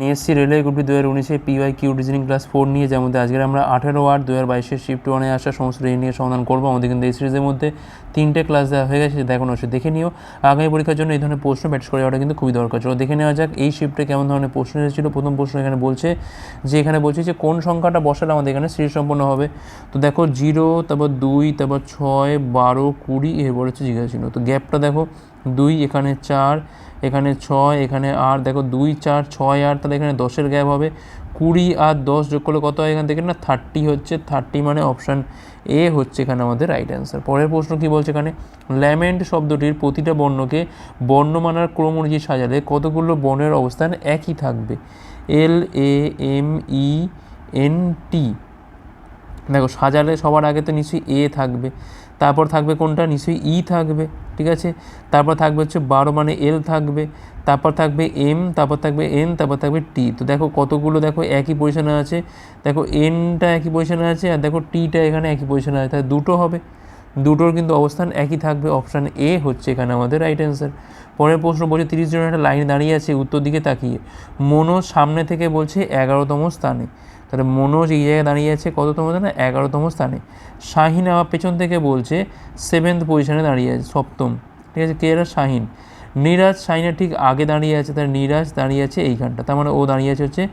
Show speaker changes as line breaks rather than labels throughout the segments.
SC railway গ্রুপটি দু হাজার উনিশে PY Q designing class four নিয়ে, যার মধ্যে আজকের আমরা আঠেরো আট দু হাজার বাইশের শিফট ওয়ানে আসা সমস্ত এই নিয়ে সমাধান করব। আমাদের কিন্তু এই সিরিজের মধ্যে তিনটে ক্লাস দেওয়া হয়ে গেছে এখন অবশ্যই দেখে নিও। আগামী পরীক্ষার জন্য এই ধরনের প্রশ্ন প্র্যাকটিস করে যাওয়াটা কিন্তু খুবই দরকার। চলো দেখে নেওয়া যাক এই শিফটে কেমন ধরনের প্রশ্ন এসেছিল। প্রথম প্রশ্ন এখানে বলছে যে, এখানে বলছে যে, কোন সংখ্যাটা বসালে আমাদের এখানে সিরিজ সম্পন্ন হবে? তো দেখো জিরো, তারপর দুই, তারপর ছয়, বারো, কুড়ি, এরপর হচ্ছে জিজ্ঞাসা ছিল। তো গ্যাপটা দেখো, দুই, এখানে চার এখানে ছয়, এখানে আর দেখো দুই, চার, ছয়, আট, তাহলে এখানে দশের গ্যাপ হবে। কুড়ি আর দশ যোগ করলে কত হয় এখান থেকে? না থার্টি হচ্ছে। থার্টি মানে অপশান এ হচ্ছে এখানে আমাদের রাইট অ্যান্সার পরের প্রশ্ন কী বলছে এখানে? ল্যামেন্ট শব্দটির প্রতিটা বর্ণকে বর্ণমানার ক্রম অনুযায়ী সাজালে কতগুলো বর্ণের অবস্থান একই থাকবে? এল A M E N T দেখো, সাজালে সবার আগে তো নিশ্চয়ই এ থাকবে। তারপর থাকবে কোনটা? নিশ্চয়ই ই থাকবে। ঠিক আছে? তারপর থাকবে হচ্ছে বারো মানে এল থাকবে, তারপর থাকবে এম তারপর থাকবে এন তারপর থাকবে টি তো দেখো কতগুলো দেখো একই পজিশনে আছে, দেখো এনটা একই পজিশনে আছে আর দেখো টিটা এখানে একই পজিশনে আছে, তাহলে দুটো হবে। দুটোর কিন্তু অবস্থান একই থাকবে অপশান এ হচ্ছে এখানে আমাদের রাইট অ্যান্সার পরের প্রশ্ন বলছে, তিরিশ জনের একটা লাইন দাঁড়িয়ে আছে, উত্তর দিকে তাকিয়ে। মনো সামনে থেকে বলছে এগারোতম স্থানে। তাহলে মনোজ এই জায়গায় দাঁড়িয়ে আছে কততম স্থানে এগারোতম স্থানে। শাহিন আবার পেছন থেকে বলছে সেভেন্থ পজিশনে দাঁড়িয়ে আছে, সপ্তম। ঠিক আছে, কে শাহিন। নিরাজ শাহিনের ঠিক আগে দাঁড়িয়ে আছে, তাহলে নিরাজ দাঁড়িয়ে আছে এইখানটা। তার মানে ও দাঁড়িয়ে আছে হচ্ছে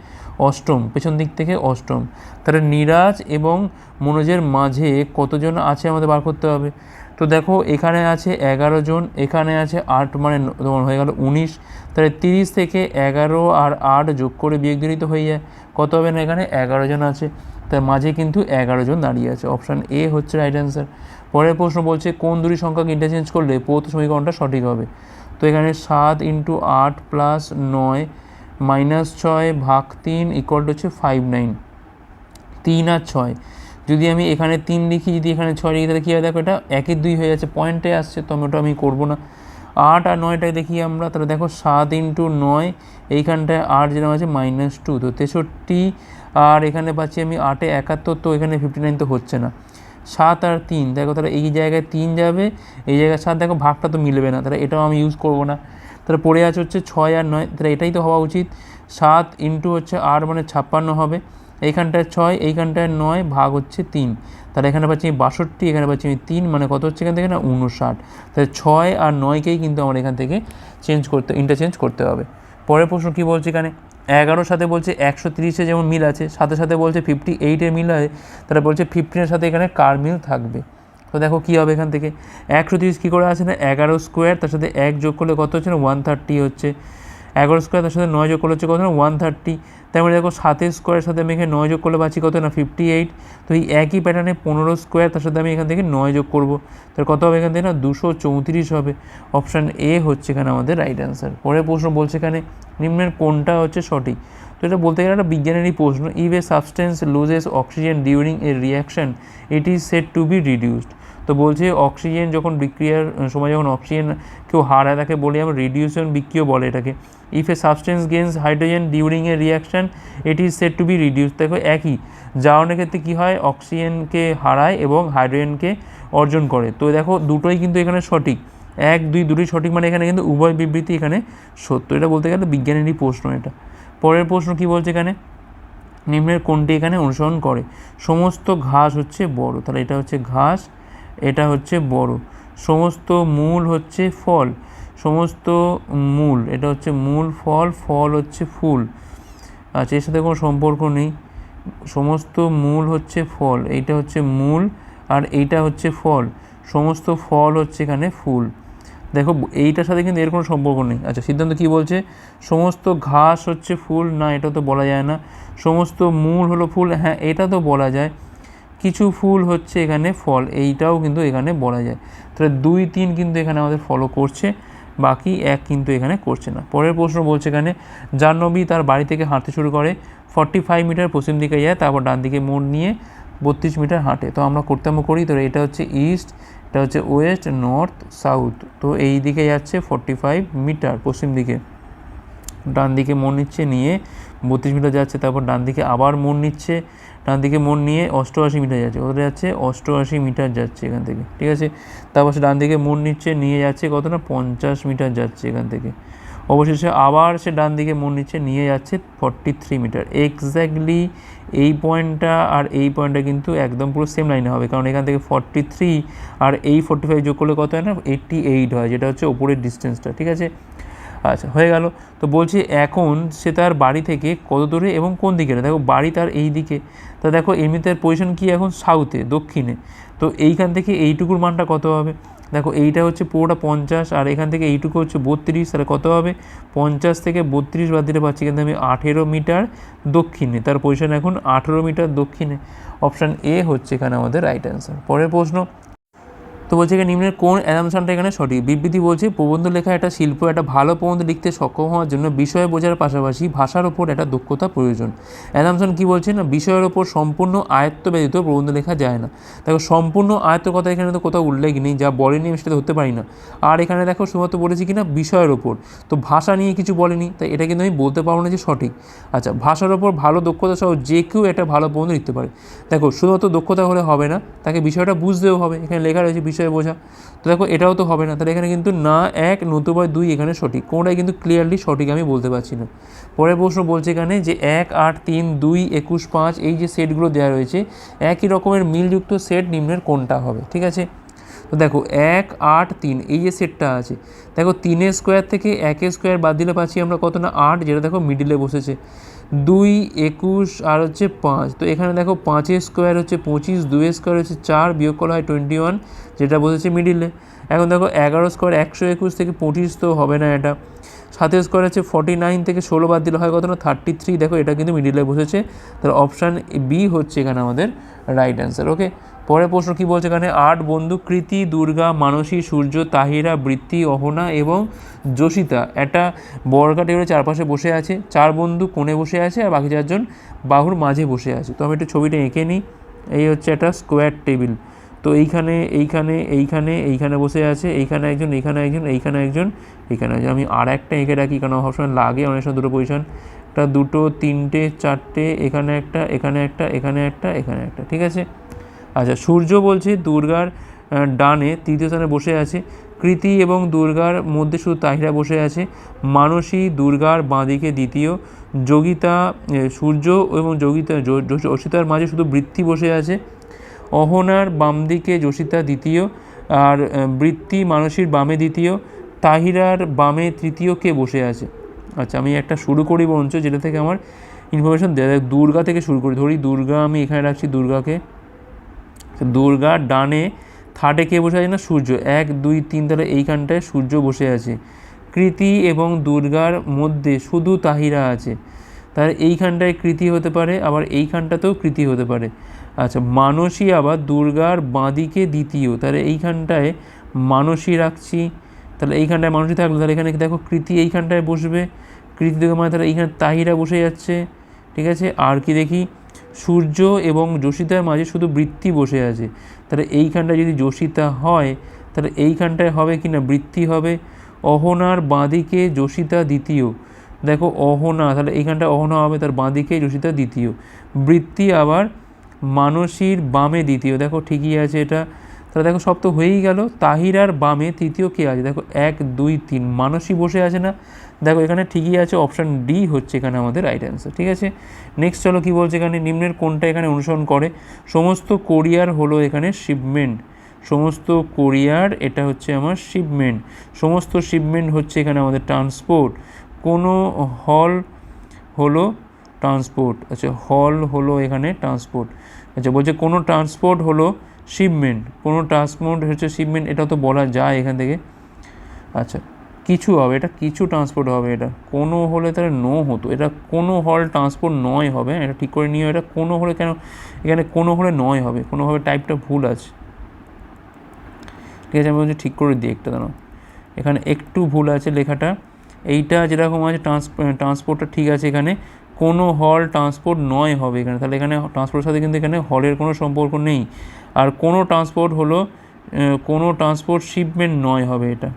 অষ্টম, পেছন দিক থেকে অষ্টম। তাহলে নিরাজ এবং মনোজের মাঝে কতজন আছে আমাদের বার করতে হবে? তো দেখো, এখানে আছে এগারো জন, এখানে আছে আট মানে তোমার হয়ে গেল উনিশ। তাহলে তিরিশ থেকে এগারো আর আট যোগ করে বিয়োগ হয়ে যায়। কত হবে না এখানে? এগারো জন আছে। তার মাঝে কিন্তু এগারো জন দাঁড়িয়ে আছে। অপশান এ হচ্ছে রাইট অ্যান্সার পরের প্রশ্ন বলছে, কোন দুটি সংখ্যাকে ইন্টারচেঞ্জ করলে প্রথম সমীকরণটা সঠিক হবে? তো এখানে সাত ইন্টু আট প্লাস নয় মাইনাস ছয় ভাগ তিন ইকুয়াল টু হচ্ছে ফাইভ নাইন তিন আর ছয়। যদি আমি এখানে তিন লিখি, যদি এখানে ছয় লিখি, তাহলে কী হয়? দেখো এটা একের দুই হয়ে যাচ্ছে। পয়েন্টে আসছে, তো আমি ওটা আমি করব না। আট আর নয়টায় দেখি আমরা। তাহলে দেখো সাত ইন্টু নয় এইখানটায় আট যেরকম আছে মাইনাস টু তো তেষট্টি, আর এখানে পাচ্ছি আমি আটে একাত্তর, তো এখানে ফিফটি নাইন তো হচ্ছে না। সাত আর তিন, দেখো তাহলে এই জায়গায় তিন যাবে, এই জায়গায় সাত, দেখো ভাগটা তো মিলবে না, তাহলে এটাও আমি ইউজ করব না। তাহলে পড়ে আছে হচ্ছে ছয় আর নয়, তাহলে এটাই তো হওয়া উচিত। সাত ইন্টু হচ্ছে আর মানে ছাপ্পান্ন হবে। এইখানটায় ছয়, এইখানটায় নয়, ভাগ হচ্ছে তিন। তাহলে এখানে পাচ্ছি আমি বাষট্টি, এখানে পাচ্ছি আমি তিন মানে কত হচ্ছে এখান থেকে না? উনষাট। তাহলে ছয় আর নয়কেই কিন্তু আমার এখান থেকে চেঞ্জ করতে ইন্টারচেঞ্জ করতে হবে। পরের প্রশ্ন কী বলছে এখানে? এগারোর সাথে বলছে একশো তিরিশে যেমন মিল আছে সাথে সাথে বলছে ফিফটি এইটের মিল আছে তাহলে বলছে ফিফটিনের সাথে এখানে কার মিল থাকবে? তো দেখো কী হবে এখান থেকে। একশো তিরিশ কী করে আছে না? এগারো স্কোয়ার তার সাথে এক যোগ করলে কত হচ্ছে না? ওয়ান থার্টি হচ্ছে। এগারো স্কোয়ার তার সাথে নয় যোগ করলে হচ্ছে কত না? ওয়ান থার্টি তারপরে দেখো সাতের স্কোয়ারের সাথে আমি এখানে নয় যোগ করলে পাচ্ছি কত না? ফিফটি এইট তো এই একই প্যাটার্নে পনেরো স্কোয়ার তার সাথে আমি এখান থেকে নয় যোগ করব। তাহলে কত হবে এখান থেকে না? দুশো চৌত্রিশ হবে। অপশান এ হচ্ছে এখানে আমাদের রাইট অ্যান্সার পরের প্রশ্ন বলছে এখানে নিম্নের কোনটা হচ্ছে সঠিক? তো এটা বলতে গেলে একটা বিজ্ঞানেরই প্রশ্ন। If a substance loses oxygen during a reaction it is set to be reduced তো বলছে অক্সিজেন যখন বিক্রিয়ার সময় যখন অক্সিজেন কেউ হারায় তাকে বলি আমরা রিডিউশন বিক্রিয় বলে এটাকে। If a substance gains hydrogen during a reaction it is set to be reduce দেখো, একই। জারণের ক্ষেত্রে কী হয়? অক্সিজেনকে হারায় এবং হাইড্রোজেনকে অর্জন করে। তো দেখো, দুটোই কিন্তু এখানে সঠিক। এক, দুই, দুটোই সঠিক মানে এখানে কিন্তু উভয় বিবৃতি এখানে সত্য। এটা বলতে গেলে বিজ্ঞানেরই প্রশ্ন এটা। পরের প্রশ্ন কী বলছে এখানে? নিম্নের কোনটি এখানে অনুসরণ করে? সমস্ত ঘাস হচ্ছে বড়। তাহলে এটা হচ্ছে ঘাস এটা হচ্ছে বড়। সমস্ত মূল হচ্ছে ফল। সমস্ত মূল, এটা হচ্ছে মূল ফল ফল হচ্ছে ফুল। আচ্ছা এর সাথে কোনো সম্পর্ক নেই। সমস্ত মূল হচ্ছে ফল, এইটা হচ্ছে মূল আর এইটা হচ্ছে ফল। সমস্ত ফল হচ্ছে এখানে ফুল। দেখো, এইটার সাথে কিন্তু এর কোনো সম্পর্ক নেই। আচ্ছা সিদ্ধান্ত কী বলছে? সমস্ত ঘাস হচ্ছে ফুল, না, এটা তো বলা যায় না। সমস্ত মূল হলো ফুল হ্যাঁ এটা তো বলা যায়। কিছু ফুল হচ্ছে এখানে ফল, এইটাও কিন্তু এখানে বলা যায়। তাহলে দুই, তিন কিন্তু এখানে আমাদের ফলো করছে, বাকি এক কিন্তু এখানে করছে না। পরের প্রশ্ন বলছে এখানে, জাহ্নবী তার বাড়ি থেকে হাঁটতে শুরু করে ফর্টি ফাইভ মিটার পশ্চিম দিকে যায়, তারপর ডান দিকে মোড় নিয়ে বত্রিশ মিটার হাঁটে। তো আমরা করতাম করি, তো এটা হচ্ছে ইস্ট এটা হচ্ছে ওয়েস্ট নর্থ সাউথ তো এই দিকে যাচ্ছে ফর্টি ফাইভ মিটার পশ্চিম দিকে। ডান দিকে মোড় নিচ্ছে, নিয়ে বত্রিশ মিটার যাচ্ছে, তারপর ডান দিকে আবার মোড় নিচ্ছে ডান দিকে মোড় নিয়ে অষ্টআশি মিটার যাচ্ছে। ওদের যাচ্ছে? অষ্টআশি মিটার যাচ্ছে এখান থেকে, ঠিক আছে? তারপর সে ডান দিকে মোড় নিচ্ছে, নিয়ে যাচ্ছে কত না পঞ্চাশ মিটার যাচ্ছে এখান থেকে। অবশেষে আবার সে ডান দিকে মন নিচ্ছে, নিয়ে যাচ্ছে ফর্টি থ্রি মিটার। এক্স্যাক্টলি এই পয়েন্টটা আর এই পয়েন্টটা কিন্তু একদম পুরো সেম লাইনে হবে। কারণ এখান থেকে ফর্টি থ্রি আর এই ফর্টি ফাইভ যোগ করলে কত হয় না? এইট্টি এইট হয়, যেটা হচ্ছে ওপরের ডিস্টেন্সটা ঠিক আছে? আচ্ছা হয়ে গেল। তো বলছি এখন সে তার বাড়ি থেকে কত দূরে এবং কোন দিকে? দেখো, বাড়ি তার এই দিকে। তা দেখো, এমনিতে তার পজিশন কী এখন? সাউথে দক্ষিণে। তো এইখান থেকে এইটুকুর মানটা কত হবে? দেখো, এইটা হচ্ছে পুরোটা পঞ্চাশ, আর এখান থেকে এইটুকু হচ্ছে বত্রিশ, তাহলে কত হবে? পঞ্চাশ থেকে বত্রিশ বাদ দিলে পাচ্ছি কিন্তু আমি আঠেরো মিটার দক্ষিণে। তার পজিশন এখন আঠেরো মিটার দক্ষিণে। অপশান এ হচ্ছে এখানে আমাদের রাইট অ্যান্সার পরের প্রশ্ন তো বলছে এখানে নিম্নের কোন অ্যাজামশনটা এখানে সঠিক? বিবৃতি বলছে, প্রবন্ধ লেখা একটা শিল্প, একটা ভালো প্রবন্ধ লিখতে সক্ষম হওয়ার জন্য বিষয় বোঝার পাশাপাশি ভাষার ওপর একটা দক্ষতা প্রয়োজন। অ্যাজামশন কী বলছে না? বিষয়ের ওপর সম্পূর্ণ আয়ত্ত ব্যতীত প্রবন্ধ লেখা যায় না। দেখো, সম্পূর্ণ আয়ত্ত কথা এখানে তো কোথাও উল্লেখ নেই, যা বলেনি আমি সেটা ধরতে পারি না। আর এখানে দেখো, শুধুমাত্র বলেছি কি না বিষয়ের ওপর। তো ভাষা নিয়ে কিছু বলেনি, তাই এটা কিন্তু আমি বলতে পারব না যে সঠিক। আচ্ছা ভাষার ওপর ভালো দক্ষতা সহ যে কেউ একটা ভালো প্রবন্ধ লিখতে পারে। দেখো, শুধুমাত্র দক্ষতা হলে হবে না, তাকে বিষয়টা বুঝতেও হবে। এখানে লেখা রয়েছে বিষয় বোঝা। তো দেখো, এটাও তো হবে না। তাহলে এখানে কিন্তু না, এক, নতুবা দুই, এখানে সঠিক। কোনোটাই কিন্তু ক্লিয়ারলি সঠিক আমি বলতে পারছি না। পরের প্রশ্ন বলছে এখানে যে এক, আট, তিন, দুই, একুশ, পাঁচ, এই যে সেটগুলো দেওয়া রয়েছে, একই রকমের মিলযুক্ত সেট নিম্নের কোনটা হবে? ঠিক আছে? তো দেখো, এক, আট, তিন, এই যে সেটটা আছে। দেখো, তিনের স্কোয়ার থেকে একের স্কোয়ার বাদ দিলে পাচ্ছি আমরা কত না? আট, যেটা দেখো মিডিলে বসেছে। দুই, একুশ আর হচ্ছে পাঁচ। তো এখানে দেখো পাঁচের স্কোয়ার হচ্ছে পঁচিশ, দুয়ের স্কোয়ার হচ্ছে চার, বিয়োগ করা হয় টোয়েন্টি ওয়ান যেটা বসেছে মিডিলে এখন দেখো এগারো স্কোয়ার একশো একুশ থেকে পঁচিশ তো হবে না এটা। সাতের স্কোয়ার হচ্ছে ফর্টি নাইন থেকে ষোলো বাদ দিলে হয় কত না? থার্টি থ্রি দেখো এটা কিন্তু মিডিলে বসেছে। তাহলে অপশান বি হচ্ছে এখানে আমাদের রাইট অ্যান্সার ওকে পরের প্রশ্ন কী বলছে এখানে? আট বন্ধু কৃতি, দুর্গা, মানসী, সূর্য, তাহিরা, বৃত্তি, অহনা এবং যোশিতা। একটা বর্গা টেবিলের চারপাশে বসে আছে। চার বন্ধু কোণে বসে আছে আর বাকি চারজন বাহুর মাঝে বসে আছে। তো আমি একটু ছবিটা এঁকে নিই। এই হচ্ছে একটা স্কোয়ার টেবিল তো এইখানে এইখানে এইখানে এইখানে বসে আছে। এইখানে একজন এইখানে একজন এইখানে একজন এইখানে একজন। আমি আর একটা এঁকে রাখি কারণ সবসময় লাগে অনেক সময় দুটো পজিশন একটা দুটো, তিনটে, চারটে, এখানে একটা এখানে একটা এখানে একটা এখানে একটা। ঠিক আছে? আচ্ছা সূর্য বলছি দুর্গার ডানে তৃতীয় স্থানে বসে আছে। কৃতি এবং দুর্গার মধ্যে শুধু তাহিরা বসে আছে। মানসী দুর্গার বাঁদিকে দ্বিতীয়। যোগিতা সূর্য এবং যোগিতা, যো- যো- অসিতার মাঝে শুধু বৃত্তি বসে আছে। অহনার বাম দিকে যোশিতা দ্বিতীয়। আর বৃত্তি মানসীর বামে দ্বিতীয়। তাহিরার বামে তৃতীয় কে বসে আছে? আচ্ছা আমি একটা শুরু করি বরঞ্চ, যেটা থেকে আমার ইনফরমেশন দেওয়া দুর্গা থেকে শুরু করি। ধরি দুর্গা আমি এখানে রাখছি দুর্গাকে। তো দুর্গার ডানে থার্ডে কে বসে আছে না? সূর্য। এক, দুই, তিন, তাহলে এইখানটায় সূর্য বসে আছে। কৃতি এবং দুর্গার মধ্যে শুধু তাহিরা আছে। তাহলে এইখানটায় কৃতি হতে পারে, আবার এইখানটাতেও কৃতি হতে পারে। আচ্ছা মানসী আবার দুর্গার বাঁদিকে দ্বিতীয়। তাহলে এইখানটায় মানসী রাখছি। তাহলে এইখানটায় মানসী থাকল, তাহলে এখানে দেখো কৃতি এইখানটায় বসবে। কৃতি থেকে মানে তাহলে এইখানে তাহিরা বসে যাচ্ছে। ঠিক আছে? আর কি দেখি? সূর্য এবং যোশিতার মাঝে শুধু বৃত্তি বসে আছে। তাহলে এইখানটায় যদি যোশিতা হয়, তাহলে এইখানটায় হবে কি না বৃত্তি হবে। অহনার বাঁদিকে যোশিতা দ্বিতীয়। দেখো অহনা, তাহলে এইখানটা অহনা হবে, তার বাঁদিকে যোশিতা দ্বিতীয়। বৃত্তি আবার মানসীর বামে দ্বিতীয়। দেখো ঠিকই আছে এটা। তাহলে দেখো সব তো হয়েই গেল। তাহিরার বামে তৃতীয় কে আছে? দেখো এক, দুই, তিন। মানসী বসে আছে না? দেখো এখানে ঠিকই আছে অপশান ডি হচ্ছে এখানে আমাদের রাইট অ্যান্সার ঠিক আছে? নেক্সট চলো কী বলছে এখানে, নিম্নের কোনটা এখানে অনুসরণ করে? সমস্ত কোরিয়ার হলো এখানে শিপমেন্ট সমস্ত কোরিয়ার এটা হচ্ছে আমার শিপমেন্ট সমস্ত শিপমেন্ট হচ্ছে এখানে আমাদের ট্রান্সপোর্ট কোনো হল হলো ট্রান্সপোর্ট আচ্ছা হল হলো এখানে ট্রান্সপোর্ট আচ্ছা বলছে কোনো ট্রান্সপোর্ট হলো শিপমেন্ট কোনো ট্রান্সপোর্ট হচ্ছে শিপমেন্ট এটা তো বলা যায় এখান থেকে আচ্ছা কিছু হবে, এটা কিছু ট্রান্সপোর্ট হবে, এটা কোনো হলে তাহলে নো হতো। এটা কোনো হল ট্রান্সপোর্ট নয় হবে, এটা ঠিক করে নিও, এটা কোনো হলে কেন, এখানে কোনো হলে নয় হবে কোনোভাবে টাইপটা ভুল আছে। ঠিক আছে, আমি বলছি ঠিক করে দিই একটা দাঁড়াও এখানে একটু ভুল আছে লেখাটা, এইটা যেরকম আছে ট্রান্স ট্রান্সপোর্টটা ঠিক আছে এখানে, কোনো হল ট্রান্সপোর্ট নয় হবে এখানে, তাহলে এখানে ট্রান্সপোর্টের সাথে কিন্তু এখানে হলের কোনো সম্পর্ক নেই। আর কোনো ট্রান্সপোর্ট হলো কোনো ট্রান্সপোর্ট শিপমেন্ট নয় হবে এটা।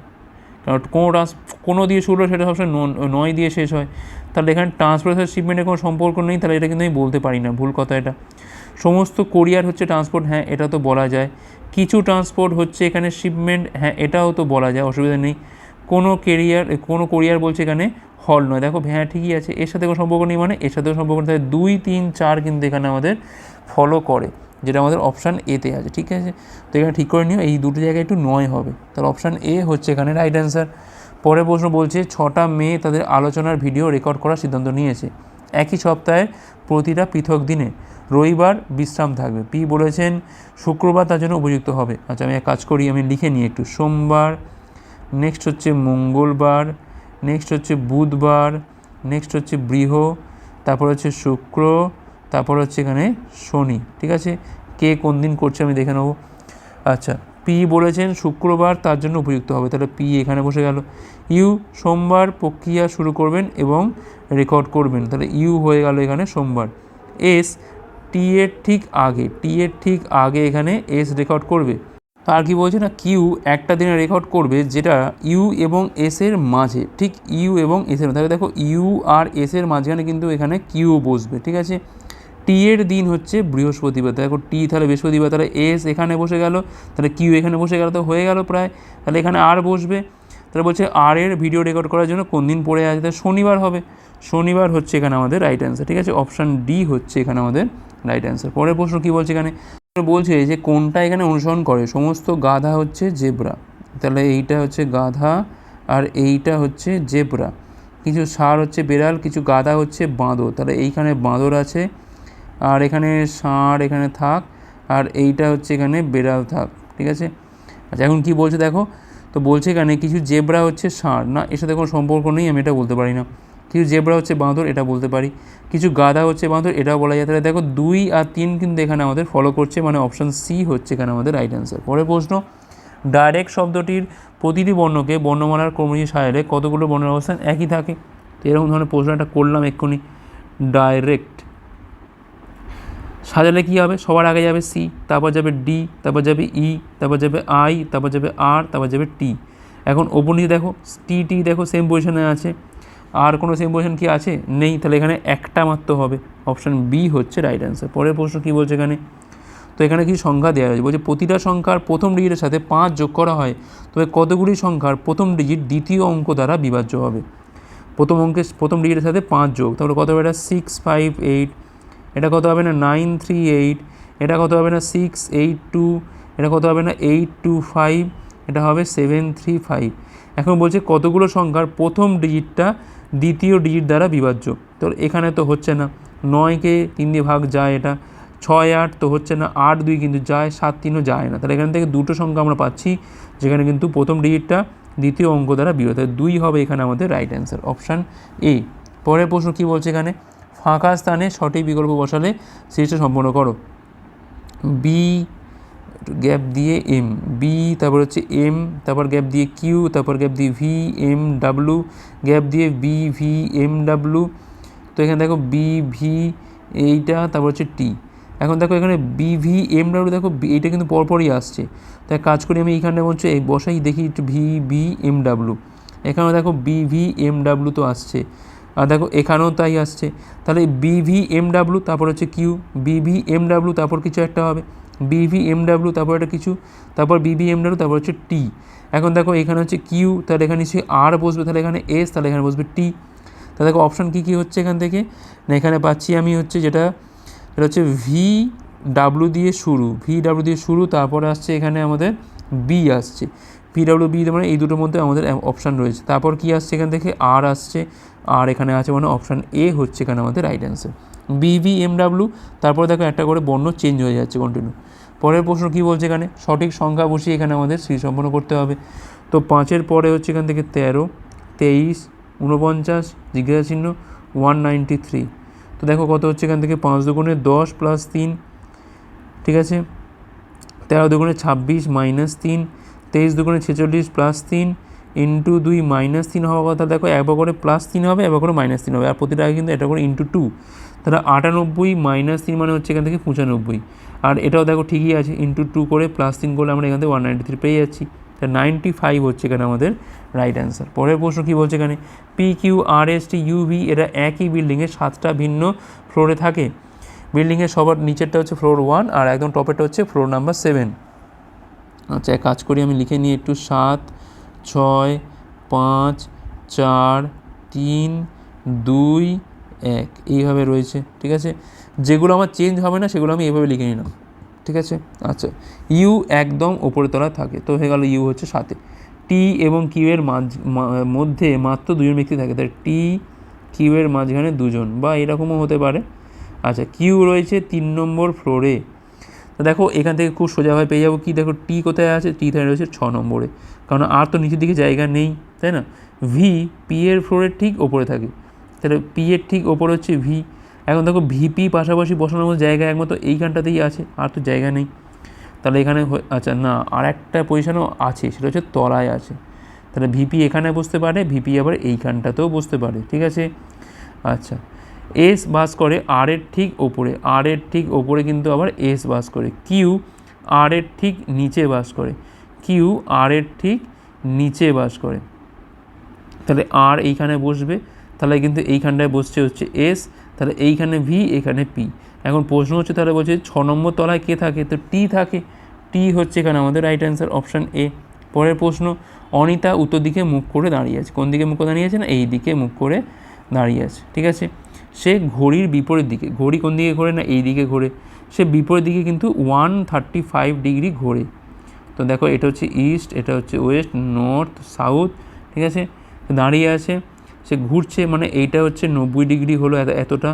কোনো ট্রান্স কোনো দিয়ে শুরু হয় সেটা সবসময় নয় দিয়ে শেষ হয়। তাহলে এখানে ট্রান্সপোর্টের শিপমেন্টের কোনো সম্পর্ক নেই, তাহলে এটা কিন্তু আমি বলতে পারি না, ভুল কথা এটা। সমস্ত কোরিয়ার হচ্ছে ট্রান্সপোর্ট হ্যাঁ এটা তো বলা যায়। কিছু ট্রান্সপোর্ট হচ্ছে এখানে শিপমেন্ট হ্যাঁ এটাও তো বলা যায়, অসুবিধা নেই। কোনো কেরিয়ার কোনো কোরিয়ার বলছে এখানে হল নয়। দেখো হ্যাঁ ঠিকই আছে, এর সাথে কোনো সম্পর্ক নেই মানে এর সাথেও সম্পর্ক নেই দুই, তিন, চার কিন্তু এখানে আমাদের ফলো করে। যেটা আমাদের অপশান এতে আছে, ঠিক আছে? তো এখানে ঠিক করে নিও, এই দুটো জায়গায় একটু নয় হবে। তাহলে অপশান এ হচ্ছে এখানে রাইট অ্যান্সার পরের প্রশ্ন বলছে, ছটা মেয়ে তাদের আলোচনার ভিডিও রেকর্ড করার সিদ্ধান্ত নিয়েছে। একই সপ্তাহে প্রতিটা পৃথক দিনে রবিবার বিশ্রাম থাকবে। পি বলেছেন, শুক্রবার তার জন্য উপযুক্ত হবে। আচ্ছা আমি এক কাজ করি, আমি লিখে নিই একটু। সোমবার নেক্সট হচ্ছে মঙ্গলবার নেক্সট হচ্ছে বুধবার নেক্সট হচ্ছে বৃহ, তারপর হচ্ছে শুক্র তারপর হচ্ছে এখানে শনি, ঠিক আছে? কে কোন দিন করছে আমি দেখে নেব। আচ্ছা পি বলেছেন শুক্রবার তার জন্য উপযুক্ত হবে। তাহলে পি এখানে বসে গেল। ইউ সোমবার প্রক্রিয়া শুরু করবেন এবং রেকর্ড করবেন। তাহলে ইউ হয়ে গেল এখানে সোমবার। এস, টি এর ঠিক আগে, টি এর ঠিক আগে এখানে এস রেকর্ড করবে। আর কি বলছে না, কিউ একটা দিনে রেকর্ড করবে যেটা ইউ এবং এস এর মাঝে, ঠিক ইউ এবং এস এর তাহলে দেখো ইউ আর এস এর মাঝখানে কিন্তু এখানে কিউ বসবে, ঠিক আছে? টি এর দিন হচ্ছে বৃহস্পতিবার। দেখো টি তাহলে বৃহস্পতিবার, তাহলে এস এখানে বসে গেল, তাহলে কিউ এখানে বসে গেল, তো হয়ে গেল প্রায়। তাহলে এখানে আর বসবে। তাহলে বলছে আর এর ভিডিও রেকর্ড করার জন্য কোন দিন পড়ে আছে? তাহলে শনিবার হবে। শনিবার হচ্ছে এখানে আমাদের রাইট অ্যান্সার ঠিক আছে? অপশান ডি হচ্ছে এখানে আমাদের রাইট অ্যান্সার পরের প্রশ্ন কী বলছে এখানে? বলছে যে কোনটা এখানে অনুসরণ করে? সমস্ত গাধা হচ্ছে জেব্রা। তাহলে এইটা হচ্ছে গাধা আর এইটা হচ্ছে জেব্রা। কিছু সার হচ্ছে বেড়াল, কিছু গাধা হচ্ছে বাঁদর। তাহলে এইখানে বাঁদর আছে আর এখানে ষাঁড় এখানে থাক, আর এইটা হচ্ছে এখানে বেড়াল থাক, ঠিক আছে? আচ্ছা এখন কি বলছে দেখো? তো বলছে এখানে কিছু জেব্রা হচ্ছে ষাঁড়। না, এর সাথে কোনো সম্পর্ক নেই, আমি এটা বলতে পারি না। কিছু জেব্রা হচ্ছে বাঁদর, এটা বলতে পারি। কিছু গাধা হচ্ছে বাঁদর, এটাও বলা যায়। তাহলে দেখো, দুই আর তিন কিন্তু এখানে আমাদের ফলো করছে মানে অপশান সি হচ্ছে এখানে আমাদের রাইট অ্যান্সার পরের প্রশ্ন ডাইরেক্ট শব্দটির প্রতিটি বর্ণকে বর্ণমালার ক্রমী সায়ালে কতগুলো বর্ণের অবস্থান একই থাকে? তো এরকম ধরনের প্রশ্ন একটা করলাম এক্ষুনি। ডাইরেক্ট সাজালে কী হবে? সবার আগে যাবে সি তারপর যাবে ডি তারপর যাবে ই তারপর যাবে আই তারপর যাবে আর তারপর যাবে টি এখন ওপর দেখো টি টি দেখো সেম পজিশনে আছে। আর কোনো সেম পজিশন কি আছে? নেই, তাহলে এখানে একটা মাত্র হবে। অপশান বি হচ্ছে রাইট অ্যান্সার পরের প্রশ্ন কী বলছে এখানে? তো এখানে কিছু সংখ্যা দেওয়া হয়েছে। বলছে প্রতিটা সংখ্যার প্রথম ডিজিটের সাথে পাঁচ যোগ করা হয়, তবে কতগুলি সংখ্যার প্রথম ডিজিট দ্বিতীয় অঙ্ক দ্বারা বিভাজ্য হবে? প্রথম অঙ্কের প্রথম ডিজিটের সাথে পাঁচ যোগ, তাহলে কত এটা সিক্স ফাইভ এইট এটা কত হবে না? Nine three eight. এটা কত হবে না? Six eight two. এটা কত হবে না? Eight two five. এটা হবে সেভেন থ্রি ফাইভ। এখন বলছে কতগুলো সংখ্যার প্রথম ডিজিটটা দ্বিতীয় ডিজিট দ্বারা বিভাজ্য। তো এখানে তো হচ্ছে না। নয়কে তিন দিয়ে ভাগ যায় এটা। ছয় আট তো হচ্ছে না। আট দুই কিন্তু যায়, সাত তিনও যায় না। তাহলে এখান থেকে দুটো সংখ্যা আমরা পাচ্ছি, যেখানে কিন্তু প্রথম ডিজিটটা দ্বিতীয় অঙ্ক দ্বারা বিভাজ্য। দুই হবে এখানে আমাদের রাইট অ্যান্সার অপশান এ পরের প্রশ্ন কী বলছে এখানে? ফাঁকা স্থানে সঠিক বিকল্প বসালে সিরিজটা সম্পূর্ণ করো। বি গ্যাপ দিয়ে এম বি তারপর হচ্ছে এম তারপর গ্যাপ দিয়ে কিউ তারপর গ্যাপ দিয়ে ভি এম ডাব্লু গ্যাপ দিয়ে বি ভি এম ডাব্লু তো এখানে দেখো বি ভি এইটা, তারপর হচ্ছে টি এখন দেখো এখানে বি ভি এম ডাব্লু দেখো এইটা কিন্তু পরপরই আসছে। তাই কাজ করি আমি এইখানে বলছে এই বসাই দেখি ভি বি এম ডাব্লু এখানেও দেখো বি ভি এম ডাব্লু তো আসছে। আর দেখো এখানেও তাই আসছে। তাহলে বিভি এম ডাব্লু তারপর হচ্ছে কিউ বিভি এম ডাব্লু তারপর কিছু একটা হবে। বিভি এম ডাব্লু তারপর একটা কিছু, তারপর বিবি এম ডাব্লু তারপর হচ্ছে টি এখন দেখো এখানে হচ্ছে কিউ তাহলে এখানে নিশ্চয়ই আর বসবে, তাহলে এখানে এস তাহলে এখানে বসবে টি তাহলে দেখো অপশান কী কী হচ্ছে এখান থেকে? না, এখানে পাচ্ছি আমি হচ্ছে যেটা, এটা হচ্ছে ভি ডাব্লু দিয়ে শুরু ভি ডাব্লু দিয়ে শুরু, তারপরে আসছে এখানে আমাদের বি আসছে। পি ডাব্লু বি মানে এই দুটোর মধ্যে আমাদের অপশান রয়েছে। তারপর কি আসছে এখান থেকে? আর আসছে। আর এখানে আছে মানে অপশান এ হচ্ছে এখানে আমাদের right answer B V M W তারপরে দেখো একটা করে বর্ণ চেঞ্জ হয়ে যাচ্ছে কন্টিনিউ পরের প্রশ্ন কী বলছে এখানে? সঠিক সংখ্যা বসিয়ে এখানে আমাদের শ্রী সম্পন্ন করতে হবে। তো পাঁচের পরে হচ্ছে এখান থেকে তেরো, তেইশ উনপঞ্চাশ জিজ্ঞাসা চিহ্ন ওয়ান নাইনটি থ্রি তো দেখো কত হচ্ছে এখান থেকে? পাঁচ দুগুণে দশ প্লাস তিন, ঠিক আছে? তেরো দুগুণে ছাব্বিশ মাইনাস তিন, তেইশ দুগুণে ছেচল্লিশ প্লাস তিন ইন্টু দুই মাইনাস তিন হওয়ার কথা, দেখো একবার করে প্লাস তিন হবে একবার করে মাইনাস তিন হবে। আর প্রতিটা আগে কিন্তু এটা করে ইন্টু টু তাহলে আটানব্বই মাইনাস তিন মানে হচ্ছে এখান থেকে পঁচানব্বই। আর এটাও দেখো ঠিকই আছে ইন্টু টু করে প্লাস তিন করলে আমরা এখান থেকে ওয়ান নাইনটি থ্রি পেয়ে যাচ্ছি। তা নাইনটি ফাইভ হচ্ছে এখানে আমাদের রাইট অ্যান্সার পরের প্রশ্ন কী বলছে এখানে? P Q R S T U V এরা একই বিল্ডিংয়ে সাতটা ভিন্ন ফ্লোরে থাকে। বিল্ডিংয়ের সবার নিচেরটা হচ্ছে ফ্লোর ওয়ান আর একদম টপেরটা হচ্ছে ফ্লোর নাম্বার সেভেন আচ্ছা এক কাজ করি, আমি লিখে নিই একটু সাত। ছয়, পাঁচ, চার, তিন, দুই, এক। এইভাবে রয়েছে, ঠিক আছে? যেগুলো আমার চেঞ্জ হবে না, সেগুলো আমি এইভাবে লিখে নিলাম, ঠিক আছে? আচ্ছা ইউ একদম ওপরের তলায় থাকে, তো হয়ে গেল ইউ হচ্ছে সাথে টি এবং কিউ এর মাঝ মধ্যে মাত্র দুজন ব্যক্তি থাকে তাই টি কিউ এর মাঝখানে দুজন, বা এরকমও হতে পারে। আচ্ছা কিউ রয়েছে তিন নম্বর ফ্লোরে দেখো, এখান থেকে খুব সোজাভাবে পেয়ে যাব কি? দেখো টি কোথায় আছে? টি তাই রয়েছে ছ নম্বরে। কারণ আর তো নিচের দিকে জায়গা নেই, তাই না? ভি পি এর ফ্লোরের ঠিক ওপরে থাকে। তাহলে পি এর ঠিক ওপরে হচ্ছে ভি এখন দেখো ভিপি পাশাপাশি বসানোর মতো জায়গা একমাত্র এইখানটাতেই আছে, আর তো জায়গা নেই। তাহলে এখানে আচ্ছা না আর একটা পজিশনও আছে, সেটা হচ্ছে তলায় আছে। তাহলে ভিপি এখানে বসতে পারে ভিপি আবার এইখানটাতেও বসতে পারে, ঠিক আছে? আচ্ছা এস বাস করে আর এর ঠিক ওপরে আর এর ঠিক ওপরে কিন্তু আবার এস বাস করে। কিউ আর এর ঠিক নিচে বাস করে। কিউ আর এর ঠিক নিচে বাস করে। তাহলে আর এইখানে বসবে, তাহলে কিন্তু এইখানটায় বসছে হচ্ছে এস, তাহলে এইখানে ভি, এখানে পি। এখন প্রশ্ন হচ্ছে তাহলে বলছে ছ নম্বর তলায় কে থাকে? তো টি থাকে। টি হচ্ছে এখানে আমাদের রাইট অ্যান্সার অপশান এ পরের প্রশ্ন, অনিতা উত্তর দিকে মুখ করে দাঁড়িয়ে আছে। কোন দিকে মুখ করে দাঁড়িয়ে আছে না? এই দিকে মুখ করে দাঁড়িয়ে আছে, ঠিক আছে? সে ঘড়ির বিপরীত দিকে, ঘড়ি কোন দিকে ঘোরে না এই দিকে ঘোরে? সে বিপরীত দিকে কিন্তু ওয়ান থার্টি ফাইভ ডিগ্রি ঘোরে। তো দেখো এটা হচ্ছে ইস্ট, এটা হচ্ছে ওয়েস্ট, নর্থ, সাউথ, ঠিক আছে? দাঁড়িয়ে আছে, সে ঘুরছে মানে এইটা হচ্ছে নব্বই ডিগ্রি হলো, এত, এতটা।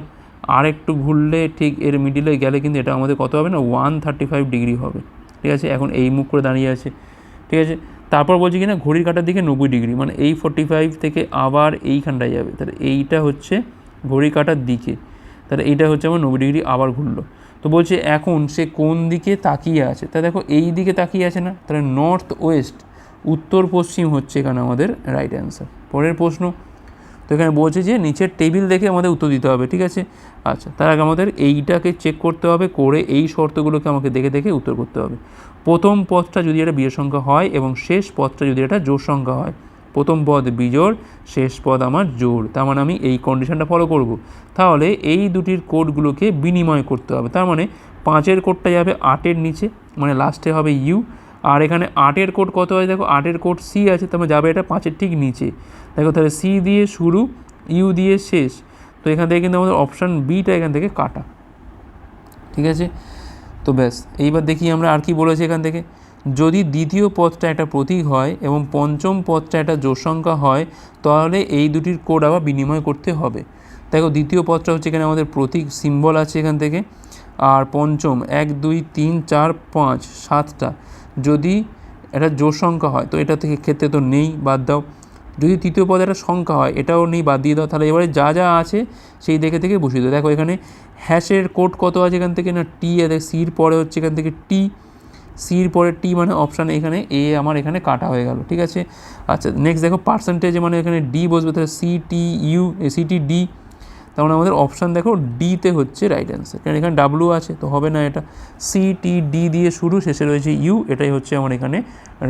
আর একটু ঘুরলে ঠিক এর মিডিলে গেলে কিন্তু এটা আমাদের কত হবে না? ওয়ান থার্টি ফাইভ ডিগ্রি হবে, ঠিক আছে? এখন এই মুখ করে দাঁড়িয়ে আছে, ঠিক আছে? তারপর বলছি কি না? ঘড়ির কাটার দিকে নব্বই ডিগ্রি মানে এই ফোর্টি ফাইভ থেকে আবার এইখানটায় যাবে। তাহলে এইটা হচ্ছে ঘড়ি কাটার দিকে, তাহলে এইটা হচ্ছে আমার নব্বই ডিগ্রি আবার ঘুরলো। তো বলছে, এখন সে কোন দিকে তাকিয়ে আছে? তা দেখো, এই দিকে তাকিয়ে আছে না, তাহলে নর্থ ওয়েস্ট উত্তর পশ্চিম হচ্ছে এখানে আমাদের রাইট অ্যান্সার পরের প্রশ্ন, তো এখানে বলছে যে, নিচের টেবিল দেখে আমাদের উত্তর দিতে হবে, ঠিক আছে? আচ্ছা তার আগে আমাদের এইটাকে চেক করতে হবে, করে এই শর্তগুলোকে আমাকে দেখে দেখে উত্তর করতে হবে। প্রথম পথটা যদি এটা বিয়ের সংখ্যা হয় এবং শেষ পথটা যদি এটা জোড় সংখ্যা হয় প্রথম পদ বিজোড়, শেষ পদ আমার জোড়। তার মানে আমি এই কন্ডিশনটা ফলো করব। তাহলে এই দুটির কোডগুলোকে বিনিময় করতে হবে। তার মানে পাঁচের কোডটা যাবে আটের নিচে মানে লাস্টে হবে ইউ আর এখানে আটের কোড কত হয় দেখো, আটের কোড সি আছে, তার মানে যাবে এটা পাঁচের ঠিক নিচে। দেখো, তাহলে সি দিয়ে শুরু ইউ দিয়ে শেষ। তো এখান থেকে কিন্তু আমাদের অপশান বিটা এখান থেকে কাটা। ঠিক আছে? তো ব্যাস, এইবার দেখি আমরা আর কি বলেছি এখান থেকে। যদি দ্বিতীয় পদটা একটা প্রতীক হয় এবং পঞ্চম পদটা একটা জোড় সংখ্যা হয়, তাহলে এই দুটির কোড আবার বিনিময় করতে হবে। দেখো, দ্বিতীয় পদটা হচ্ছে এখানে আমাদের প্রতীক সিম্বল আছে এখান থেকে। আর পঞ্চম, এক, দুই, তিন, চার, পাঁচ, সাতটা। যদি এটা জোড় সংখ্যা হয়, তো এটা থেকে ক্ষেত্রে তো নেই, বাদ দাও। যদি তৃতীয় পদে একটা সংখ্যা হয়, এটাও নেই, বাদ দিয়ে দাও। তাহলে এবারে যা যা আছে, সেই দেখে থেকে বসিয়ে দাও। দেখো, এখানে হ্যাশের কোড কত আছে এখান থেকে? না টি আছে সির পরে হচ্ছে এখান থেকে টি সির পরে টি মানে অপশান এখানে এ আমার এখানে কাটা হয়ে গেল, ঠিক আছে? আচ্ছা নেক্সট দেখো পার্সেন্টেজ মানে এখানে ডি বসবে, তাহলে C T U C T D তার মানে আমাদের অপশান দেখো ডিতে হচ্ছে রাইট অ্যান্সার কারণ এখানে ডাব্লু আছে, তো হবে না এটা। সি টি ডি দিয়ে শুরু, শেষে রয়েছে ইউ এটাই হচ্ছে আমার এখানে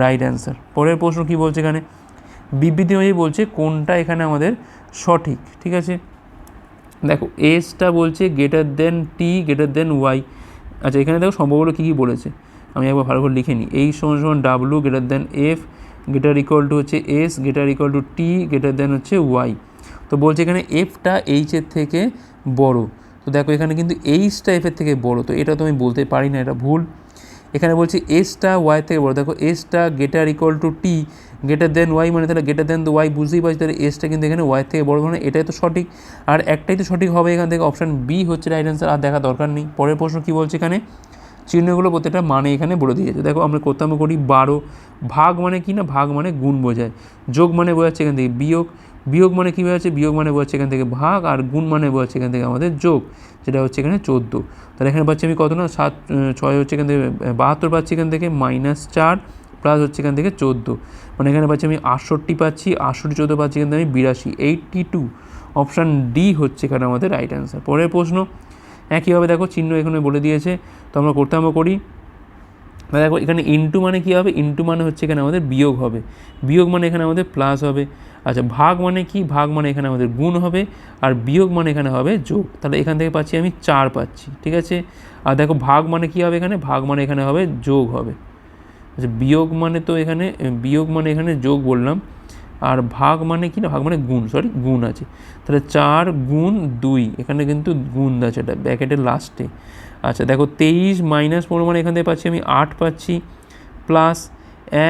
রাইট অ্যান্সার পরের প্রশ্ন কী বলছে এখানে? বিবৃতি অনুযায়ী বলছে কোনটা এখানে আমাদের সঠিক, ঠিক আছে? দেখো এসটা বলছে greater than T greater than Y আচ্ছা এখানে দেখো সম্ভবগুলো কী কী বলেছে। আমি একবার ভালো করে লিখে নিই। এই সমান সমান W greater than F greater equal to হচ্ছে S greater equal to T greater than হচ্ছে ওয়াই তো বলছে এখানে এফটা এইচের থেকে বড়। তো দেখো এখানে কিন্তু এইচটা এফের থেকে বড়। তো এটা তো আমি বলতে পারি না, এটা ভুল। এখানে বলছি এসটা ওয়াই থেকে বড়। দেখো এসটা greater equal to T greater then Y মানে তাহলে গেটার দেন ওয়াই বুঝতেই পারছি, তাহলে এসটা কিন্তু এখানে ওয়াই থেকে বড় মানে এটাই তো সঠিক। আর একটাই তো সঠিক হবে এখান থেকে অপশান বি হচ্ছে রাইট অ্যান্সার আর দেখা দরকার নেই। পরের প্রশ্ন কী বলছে এখানে? চিহ্নগুলো প্রত্যেকটা মানে এখানে বলে দিয়েছে। দেখো, আমরা করতাম করি বারো। ভাগ মানে কি না? ভাগ মানে গুণ বোঝায়। যোগ মানে বোঝাচ্ছে এখান থেকে বিয়োগ। বিয়োগ মানে কী বোঝাচ্ছে? বিয়োগ মানে বোঝাচ্ছে এখান থেকে ভাগ আর গুণ মানে বোঝাচ্ছে এখান থেকে আমাদের যোগ, যেটা হচ্ছে এখানে চোদ্দ। তাহলে এখানে পাচ্ছি আমি কত না? সাত ছয় হচ্ছে এখান থেকে বাহাত্তর পাচ্ছি এখান থেকে, মাইনাস চার প্লাস হচ্ছে এখান থেকে চোদ্দ। মানে এখানে পাচ্ছি আমি আটষট্টি পাচ্ছি, আটষট্টি, চোদ্দ পাচ্ছি এখান থেকে আমি বিরাশি এইটটি টু অপশান ডি হচ্ছে এখানে আমাদের রাইট অ্যান্সার পরের প্রশ্ন একইভাবে দেখো চিহ্ন এখানে বলে দিয়েছে, তো আমরা করতে আমরা করি। দেখো এখানে ইন্টু মানে কী হবে? ইন্টু মানে হচ্ছে এখানে আমাদের বিয়োগ হবে। বিয়োগ মানে এখানে আমাদের প্লাস হবে। আচ্ছা ভাগ মানে কি? ভাগ মানে এখানে আমাদের গুণ হবে। আর বিয়োগ মানে এখানে হবে যোগ। তাহলে এখান থেকে পাচ্ছি আমি চার পাচ্ছি, ঠিক আছে? আর দেখো ভাগ মানে কি হবে এখানে? ভাগ মানে এখানে হবে যোগ হবে। আচ্ছা বিয়োগ মানে তো এখানে, বিয়োগ মানে এখানে যোগ বললাম। আর ভাগ মানে কি না? ভাগ মানে গুণ সরি গুণ আছে। তাহলে চার গুণ দুই, এখানে কিন্তু গুণ আছে, এটা ব্যাকেটের লাস্টে আচ্ছা দেখো তেইশ মাইনাস পনেরো মানে এখান থেকে পাচ্ছি আমি আট পাচ্ছি প্লাস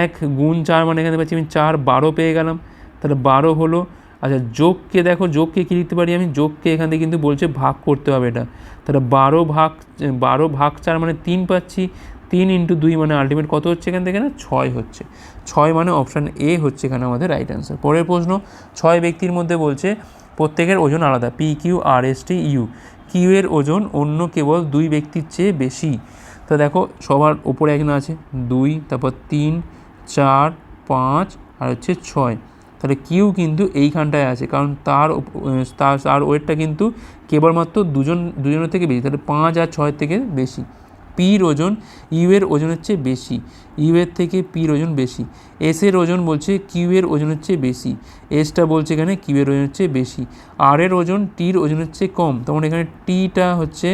এক গুণ চার মানে এখানে পাচ্ছি আমি চার, বারো পেয়ে গেলাম। তাহলে বারো হলো আচ্ছা যোগকে দেখো, যোগকে কী লিখতে পারি আমি? যোগকে এখান থেকে কিন্তু বলছে ভাগ করতে হবে এটা। তাহলে বারো ভাগ বারো ভাগ চার মানে তিন পাচ্ছি, তিন ইন্টু দুই মানে আলটিমেট কত হচ্ছে এখান থেকে না? ছয় হচ্ছে। ছয় মানে অপশান এ হচ্ছে এখানে আমাদের রাইট অ্যান্সার পরের প্রশ্ন, ছয় ব্যক্তির মধ্যে বলছে প্রত্যেকের ওজন আলাদা P Q R S T U Q এর ওজন অন্য কেবল দুই ব্যক্তির চেয়ে বেশি। তো দেখো, সবার ওপরে একজন আছে, দুই, তারপর তিন, চার, পাঁচ, আর হচ্ছে ছয়। তাহলে কিউ কিন্তু এইখানটায় আছে, কারণ তার তার ওয়েটটা কিন্তু কেবলমাত্র দুজন, দুজনের থেকে বেশি, তাহলে পাঁচ আর ছয়ের থেকে বেশি। পির ওজন ইউ এর ওজন হচ্ছে বেশি ইউ এর থেকে পির ওজন বেশি। এস এর ওজন বলছে কিউ এর ওজন হচ্ছে বেশি, এসটা বলছে এখানে কিউ এর ওজন হচ্ছে বেশি। আর এর ওজন টির ওজন হচ্ছে কম, তখন এখানে টিটা হচ্ছে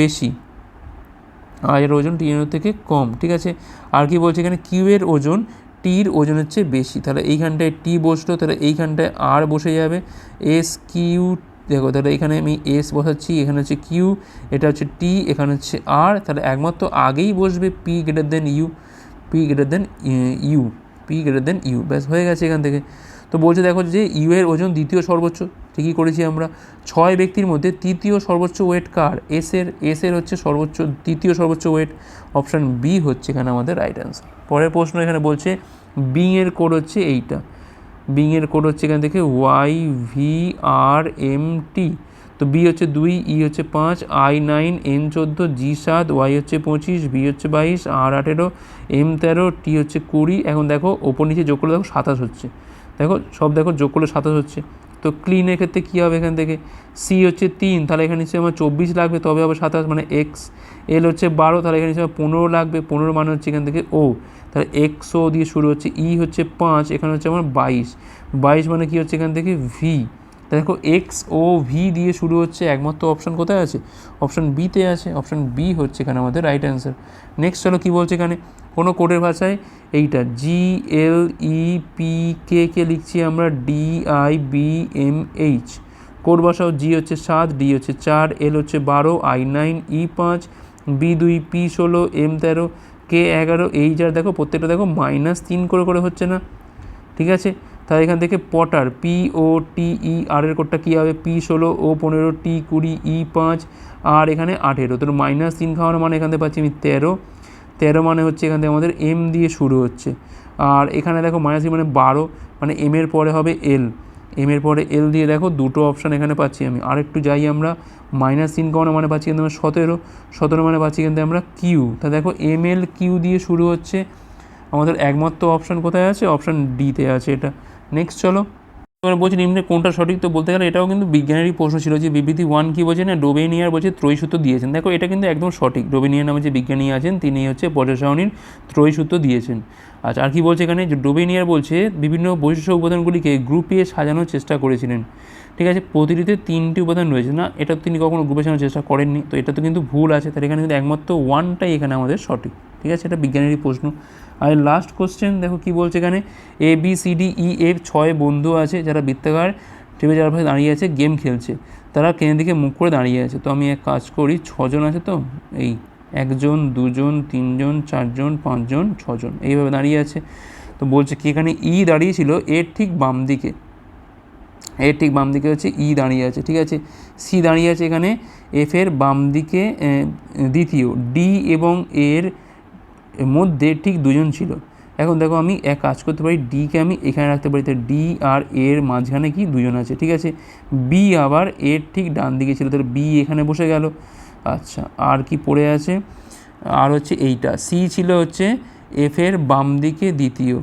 বেশি আর এর ওজন টি এর থেকে কম, ঠিক আছে? আর কি বলছে এখানে? কিউ এর ওজন টির ওজন হচ্ছে বেশি। তাহলে এইখানটায় টি বসল, তাহলে এইখানটায় আর বসে যাবে, এস কিউ দেখো, তাহলে এখানে আমি এস বসাচ্ছি, এখানে হচ্ছে কিউ এটা হচ্ছে টি এখানে হচ্ছে আর তাহলে একমাত্র আগেই বসবে P greater than U P greater than U P greater than U ব্যাস হয়ে গেছে এখান থেকে। তো বলছে দেখো যে ইউ এর ওজন দ্বিতীয় সর্বোচ্চ, ঠিকই করেছি আমরা। ছয় ব্যক্তির মধ্যে তৃতীয় সর্বোচ্চ ওয়েট কার? এস এর এস এর হচ্ছে সর্বোচ্চ, তৃতীয় সর্বোচ্চ ওয়েট অপশান বি হচ্ছে এখানে আমাদের রাইট অ্যান্সার পরের প্রশ্ন এখানে বলছে বিং এর কোড হচ্ছে এইটা। বিং এর কোড হচ্ছে এখান থেকে Y V R M T তো বি হচ্ছে দুই ই হচ্ছে পাঁচ আই নাইন এন চোদ্দ জি সাত ওয়াই হচ্ছে পঁচিশ বি হচ্ছে বাইশ আর আঠেরো এম তেরো টি হচ্ছে কুড়ি। এখন দেখো ওপর নিচে যোগ করলে দেখো সাতাশ হচ্ছে। দেখো, সব দেখো যোগ করলে সাতাশ হচ্ছে। তো ক্লিনের ক্ষেত্রে কী হবে এখান থেকে? সি হচ্ছে তিন, তাহলে এখানে নিশ্চয়ই আমার চব্বিশ লাগবে, তবে হবে সাতাশ মানে এক্স এল হচ্ছে বারো, তাহলে এখানে নিশ্চয়ই পনেরো লাগবে। পনেরো মানে হচ্ছে এখান থেকে ও তাহলে এক্স ও দিয়ে শুরু হচ্ছে ই হচ্ছে পাঁচ, এখানে হচ্ছে আমার বাইশ। বাইশ মানে কি হচ্ছে এখান থেকে? ভি দেখো এক্স ও ভি দিয়ে শুরু হচ্ছে, একমাত্র অপশান কোথায় আছে? অপশান বিতে আছে অপশান বি হচ্ছে এখানে আমাদের রাইট অ্যান্সার নেক্সট চলো কী বলছে এখানে? কোনো কোডের ভাষায়? এইটা জি এল ই পি কে কে লিখছি আমরা D I B M H code বসাও জি হচ্ছে সাত ডি হচ্ছে চার এল হচ্ছে বারো আই নাইন ই পাঁচ বি দুই পি ষোলো এম তেরো কে এগারো এইচ আর দেখো, প্রত্যেকটা দেখো মাইনাস তিন করে করে হচ্ছে না। ঠিক আছে? তাহলে এখান থেকে পটার পি ও টি ই আর এর কোডটা কী হবে? পি ষোলো ও পনেরো টি কুড়ি ই পাঁচ আর এখানে আঠেরো। তো মাইনাস তিন খাওয়ানো মানে এখান থেকে পাচ্ছি আমি তেরো। তেরো মানে হচ্ছে এখান থেকে আমাদের এম দিয়ে শুরু হচ্ছে। আর এখানে দেখো মাইনাস মানে বারো মানে এম এর পরে হবে এল এম এর পরে এল দিয়ে দেখো, দুটো অপশান এখানে পাচ্ছি আমি। আর একটু যাই আমরা মাইনাস তিন খাওয়ানো মানে পাচ্ছি কিন্তু আমরা সতেরো। সতেরো মানে পাচ্ছি কিন্তু আমরা কিউ তা দেখো এম এল কিউ দিয়ে শুরু হচ্ছে। আমাদের একমাত্র অপশান কোথায় আছে? অপশান ডিতে আছে এটা। নেক্সট চলো। এবার বলছি নিম্নে কোনটা সঠিক? তো বলতে গেলে এটাও কিন্তু বিজ্ঞানেরই প্রশ্ন ছিল যে বিবৃতি ওয়ান কী বলছে না ডোবেনিয়ার বলছে ত্রয়সূত্র দিয়েছেন। দেখো, এটা কিন্তু একদম সঠিক। ডোবেনিয়ার নামে যে বিজ্ঞানী আছেন, তিনি হচ্ছে পর্যাসারণীর ত্রয়সূত্র দিয়েছেন। আচ্ছা আর কি বলছে এখানে? যে ডোবেনিয়ার বলছে, বিভিন্ন বৈশিষ্ট্য উপাদানগুলিকে গ্রুপে সাজানোর চেষ্টা করেছিলেন। ঠিক আছে, প্রতিটিতে তিনটি উপাদান রয়েছে। না, এটা তিনি কখনো গ্রুপে সাজানোর চেষ্টা করেননি, তো এটা তো কিন্তু ভুল আছে। তার এখানে কিন্তু একমাত্র ওয়ানটাই এখানে আমাদের সঠিক। ঠিক আছে, এটা বিজ্ঞানেরই প্রশ্ন। আর লাস্ট কোশ্চেন দেখো কি বলছে এখানে? A B C D E এর ছয় বন্ধু আছে যারা বৃত্তাকার টেবিল চারপাশে দাঁড়িয়ে আছে গেম খেলছে। তারা কেনের দিকে মুখ করে দাঁড়িয়ে আছে। তো আমি এক কাজ করি, ছজন আছে তো, এই একজন, দুজন, তিনজন, চারজন, পাঁচজন, ছজন, এইভাবে দাঁড়িয়ে আছে। তো বলছে কি, এখানে ই দাঁড়িয়েছিল এর ঠিক বাম দিকে। এর ঠিক বাম দিকে হচ্ছে ই দাঁড়িয়ে আছে, ঠিক আছে? সি দাঁড়িয়ে আছে এখানে এফ এর বাম দিকে দ্বিতীয়। ডি এবং এর মধ্যে ঠিক দুজন ছিল। এখন দেখো আমি এক কাজ করতে পারি ডিকে আমি এখানে রাখতে পারি, তো ডি আর এর মাঝখানে কি দুজন আছে, ঠিক আছে? বি আবার এর ঠিক ডান দিকে ছিল, তাহলে বি এখানে বসে গেল। আচ্ছা আর কি পড়ে আছে? আর হচ্ছে এইটা সি ছিল হচ্ছে এফ এর বাম দিকে দ্বিতীয়।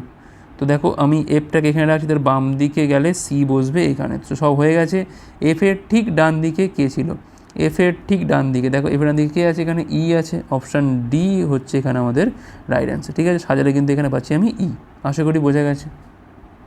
তো দেখো, আমি এফটাকে এখানে রাখছি তার বাম দিকে গেলে সি বসবে এখানে। তো সব হয়ে গেছে। এফ এর ঠিক ডান দিকে কে ছিল? এফ এর ঠিক ডান দিকে। দেখো এফ এর ডান দিকে কে আছে? এখানে ই আছে। অপশান ডি হচ্ছে এখানে আমাদের রাইট অ্যান্সার ঠিক আছে? সাজালে কিন্তু এখানে পাচ্ছি আমি ই আশা করি বোঝা গেছে।